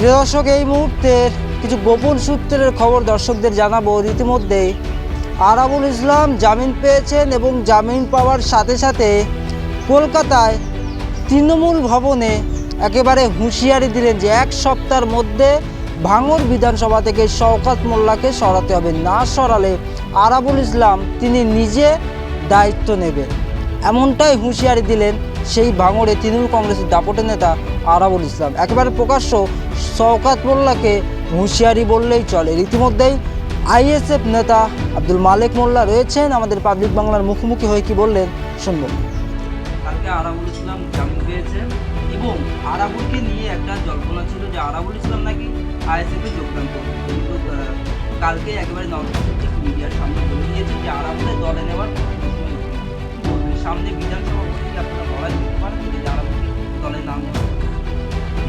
প্রিয় দর্শক, এই মুহূর্তের কিছু গোপন সূত্রের খবর দর্শকদের জানাব। রীতিমধ্যে আরাবুল ইসলাম জামিন পেয়েছেন এবং জামিন পাওয়ার সাথে সাথে কলকাতায় তৃণমূল ভবনে একেবারে হুঁশিয়ারি দিলেন যে এক সপ্তাহের মধ্যে ভাঙর বিধানসভা থেকে শওকাত মোল্লাকে সরাতে হবে। না সরালে আরাবুল ইসলাম তিনি নিজে দায়িত্ব নেবেন। এমনটাই হুঁশিয়ারি দিলেন সেই ভাঙড়ে তৃণমূল কংগ্রেসের দাপটের নেতা আরাবুল ইসলাম। একেবারে প্রকাশ্য শওকাত মোল্লাকে হুঁশিয়ারি বললেই চলে। ইতিমধ্যেই আইএসএফ নেতা আব্দুল মালেক মোল্লা রয়েছেন। আমাদের পাবলিক বাংলার মুখোমুখি হয়ে কি বললেন শুনব। কালকে আরাবুল ইসলাম জামিন পেয়েছে এবং আরাবুলকে নিয়ে একটা জল্পনা ছিল যে আরাবুল ইসলাম নাকি আইএসএফে যোগদান করবে। কিন্তু কালকে একেবারে নর্থ মিডিয়ার সামনে বলে দিয়েছে যে আরাবুলের দলে নেওয়ার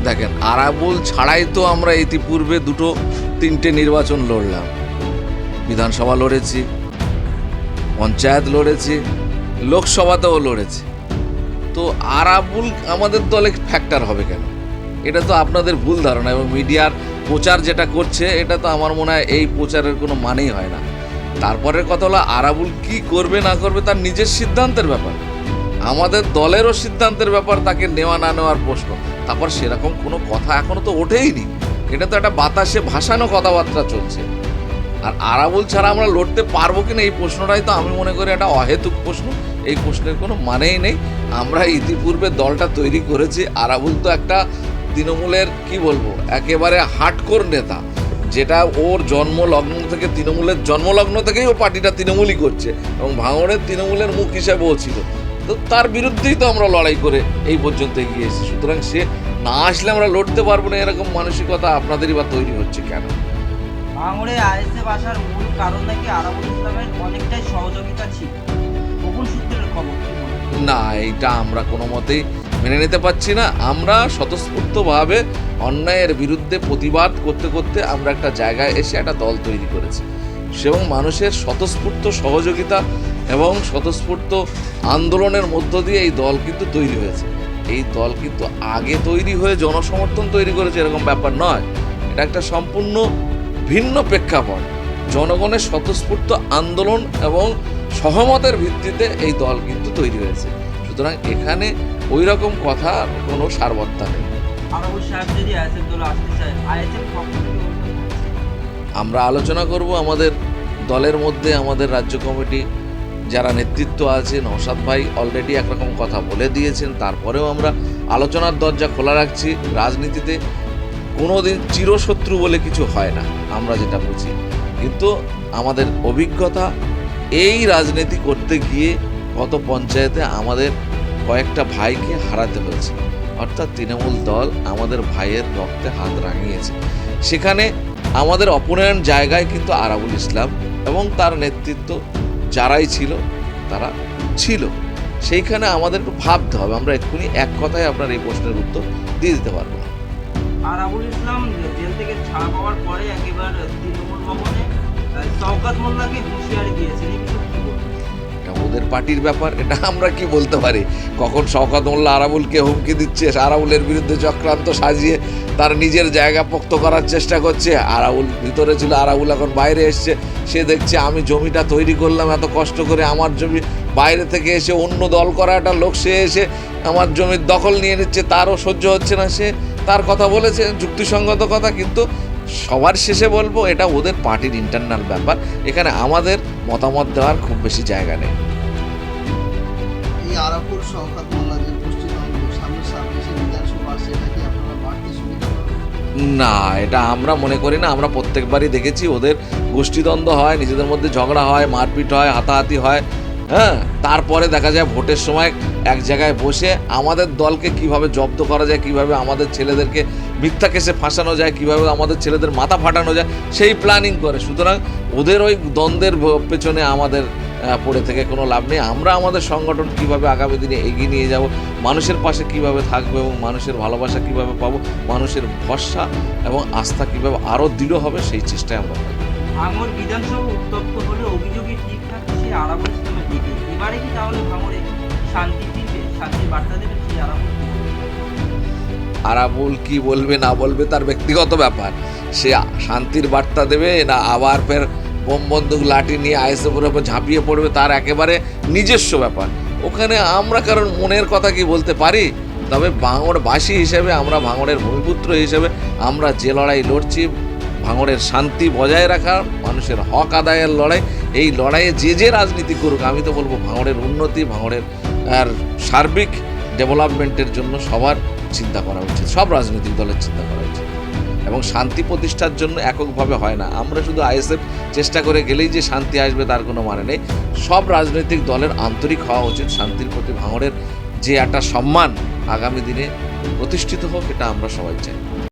দেখেন, আরাবুল ছাড়াই তো আমরা ইতিপূর্বে দুটো, তিনটে নির্বাচন লড়লাম। বিধানসভা লড়েছি, পঞ্চায়েত লড়েছি, লোকসভাতেও লড়েছি। তো আরাবুল আমাদের দলে ফ্যাক্টর হবে কেন? এটা তো আপনাদের ভুল ধারণা এবং মিডিয়ার প্রচার যেটা করছে, এটা তো আমার মনে হয় এই প্রচারের কোনো মানেই হয় না। তারপরের কথা হলো আরাবুল কি করবে, না করবে, তার নিজের সিদ্ধান্তের ব্যাপার। আমাদের দলেরও সিদ্ধান্তের ব্যাপার, তাকে নেওয়া, না নেওয়ার প্রশ্ন। তারপর সেরকম কোনো কথা এখনও তো ওঠেইনি। এটা তো একটা বাতাসে ভাসানো কথাবার্তা চলছে। আর আরাবুল ছাড়া আমরা লড়তে পারব কিনা এই প্রশ্নটাই তো আমি মনে করি একটা অহেতুক প্রশ্ন। এই প্রশ্নের কোনো মানেই নেই। আমরা ইতিপূর্বে দলটা তৈরি করেছি। আরাবুল তো একটা তৃণমূলের, কি বলব, একেবারে হাটকোর নেতা। যেটা ওর জন্মলগ্ন থেকে তৃণমূলের জন্মলগ্ন থেকেই ও পার্টিটা তৃণমূলই করছে এবং ভাঙড়ের তৃণমূলের মুখ হিসাবেও ছিল। তো তার বিরুদ্ধেই তো আমরা লড়াই করে এই পর্যন্ত এগিয়ে এসেছি। সুতরাং সে না আসলে আমরা লড়তে পারব না এরকম মানসিকতা আপনাদেরই বা তৈরি হচ্ছে কেন? ভাঙড়ে আইএসএফ আসার মূল কারণ নাকি আরাবুল ইসলামের অনেকটাই সহযোগিতা ছিল। গোপন সূত্রের খবর না এইটা আমরা কোনো মতেই মেনে নিতে পারছি না। আমরা স্বতঃস্ফূর্তভাবে অন্যায়ের বিরুদ্ধে প্রতিবাদ করতে করতে আমরা একটা জায়গায় এসে একটা দল তৈরি করেছি। এবং মানুষের স্বতঃস্ফূর্ত সহযোগিতা এবং স্বতঃস্ফূর্ত আন্দোলনের মধ্য দিয়ে এই দল কিন্তু তৈরি হয়েছে। এই দল কিন্তু আগে তৈরি হয়ে জনসমর্থন তৈরি করেছে এরকম ব্যাপার নয়। এটা একটা সম্পূর্ণ ভিন্ন প্রেক্ষাপট। জনগণের স্বতঃস্ফূর্ত আন্দোলন এবং সহমতের ভিত্তিতে এই দল কিন্তু তৈরি হয়েছে। সুতরাং এখানে ওই রকম কথা কোনো সারবত্তা নেই। আমরা আলোচনা করব আমাদের দলের মধ্যে আমাদের রাজ্য কমিটি যারা নেতৃত্ব আছে নৌসাদ ভাই অলরেডি একরকম কথা বলে দিয়েছেন তারপরেও আমরা আলোচনার দরজা খোলা রাখছি। রাজনীতিতে কোনোদিন চিরশত্রু বলে কিছু হয় না আমরা যেটা বুঝি। কিন্তু আমাদের অভিজ্ঞতা এই রাজনীতি করতে গিয়ে গত পঞ্চায়েতে আমাদের কয়েকটা ভাইকে হারাতে হয়েছে। অর্থাৎ তৃণমূল দল আমাদের ভাইয়ের রক্তে হাত রাঙিয়েছে। সেখানে আমাদের অপনয়ন জায়গায় কিন্তু আরাবুল ইসলাম এবং তার নেতৃত্ব যারাই ছিল, তারা ছিল। সেইখানে আমাদের একটু ভাবতে হবে। আমরা এক্ষুনি এক কথায় আপনার এই প্রশ্নের উত্তর দিয়ে দিতে পারব। আরাবুল ইসলাম জেল থেকে ছাড়া পাওয়ার পরে একেবারে তৃণমূল ভবনে মোল্লাকে হুঁশিয়ারি দিয়েছেন ওদের পার্টির ব্যাপার, এটা আমরা কি বলতে পারি? কখন শওকত মোল্লা আরাবুলকে হুমকি দিচ্ছে, আরাবুলের বিরুদ্ধে চক্রান্ত সাজিয়ে তার নিজের জায়গা পোক্ত করার চেষ্টা করছে। আরাবুল ভিতরে ছিল, আরাবুল এখন বাইরে এসছে। সে দেখছে, আমি জমিটা তৈরি করলাম, এত কষ্ট করে আমার জমি বাইরে থেকে এসে অন্য দল করা একটা লোক, সে এসে আমার জমির দখল নিয়ে নিচ্ছে, তারও সহ্য হচ্ছে না। সে তার কথা বলেছে, যুক্তিসঙ্গত কথা, কিন্তু সবার শেষে বলব, এটা ওদের পার্টির ইন্টারনাল ব্যাপার। এখানে আমাদের মতামত দেওয়ার খুব বেশি জায়গা নেই। না, এটা আমরা মনে করি না, আমরা প্রত্যেকবারই দেখেছি ওদের গোষ্ঠীদ্বন্দ্ব হয়, নিজেদের মধ্যে ঝগড়া হয়, মারপিট হয়, হাতাহাতি হয় হ্যাঁ? তারপরে দেখা যায় ভোটের সময় এক জায়গায় বসে আমাদের দলকে কীভাবে জব্দ করা যায়, কীভাবে আমাদের ছেলেদেরকে মিথ্যা কেসে ফাঁসানো যায়, কীভাবে আমাদের ছেলেদের মাথা ফাটানো যায়, সেই প্ল্যানিং করে। সুতরাং ওদের ওই দ্বন্দ্বের পেছনে আমাদের পড়ে থেকে কোনো লাভ নেই। আমরা আমাদের সংগঠন কীভাবে আগামী দিনে এগিয়ে নিয়ে যাব মানুষের পাশে কীভাবে থাকব এবং মানুষের ভালোবাসা কীভাবে পাবো মানুষের ভরসা এবং আস্থা কীভাবে আরও দৃঢ় হবে সেই চেষ্টায় আমরা থাকব। ভাঙড় বিধানসভা উত্তপ্ত হলে অভিযোগের দিক থাকে আরাবুল ইসলামের দিকে। এবারে কি তাহলে ভাঙড়ে শান্তি ফিরবে? শান্তির বার্তা দেবে সেই আরাবুল আরাবুল কি বলবে না বলবে তার ব্যক্তিগত ব্যাপার। সে শান্তির বার্তা দেবে না আবার ফের বোম বন্দুক, লাঠি নিয়ে আইএসএফের ওপর ঝাঁপিয়ে পড়বে, তার একেবারে নিজস্ব ব্যাপার। ওখানে আমরা কারণ মনের কথা কি বলতে পারি? তবে ভাঙড়বাসী হিসেবে, আমরা ভাঙড়ের ভূমিপুত্র হিসেবে, আমরা যে লড়াই লড়ছি, ভাঙড়ের শান্তি বজায় রাখা, মানুষের হক আদায়ের লড়াই, এই লড়াইয়ে যে যে রাজনীতি করুক, আমি তো বলব ভাঙড়ের উন্নতি, ভাঙড়ের, আর সার্বিক ডেভেলপমেন্টের জন্য সবার চিন্তা করা উচিত, সব রাজনৈতিক দলের চিন্তা করা উচিত। এবং শান্তি প্রতিষ্ঠার জন্য এককভাবে হয় না। আমরা শুধু আইএসএফ চেষ্টা করে গেলেই যে শান্তি আসবে তার কোনো মানে নেই। সব রাজনৈতিক দলের আন্তরিক হওয়া উচিত শান্তির প্রতি ভাঙড়ের যে একটা সম্মান আগামী দিনে প্রতিষ্ঠিত হোক, এটা আমরা সবাই চাই।